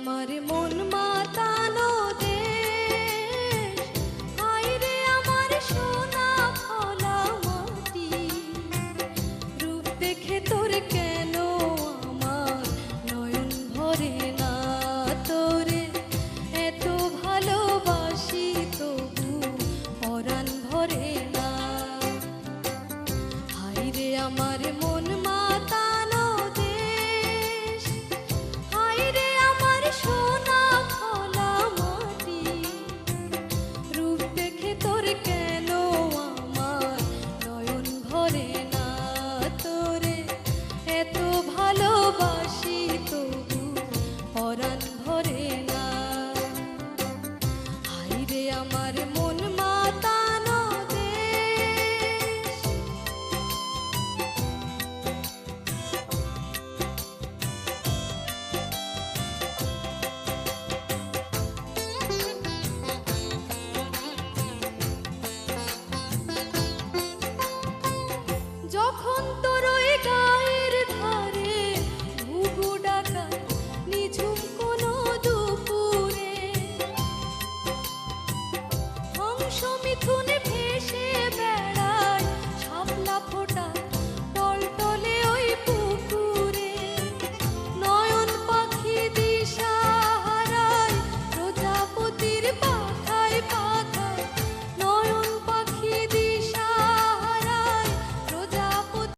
আমার মন মাতানো দে। আমার রূপ দেখে কেন আমার নয়ন ভরে না এত ভালোবাসি তবু ভরে না। মন আমার মন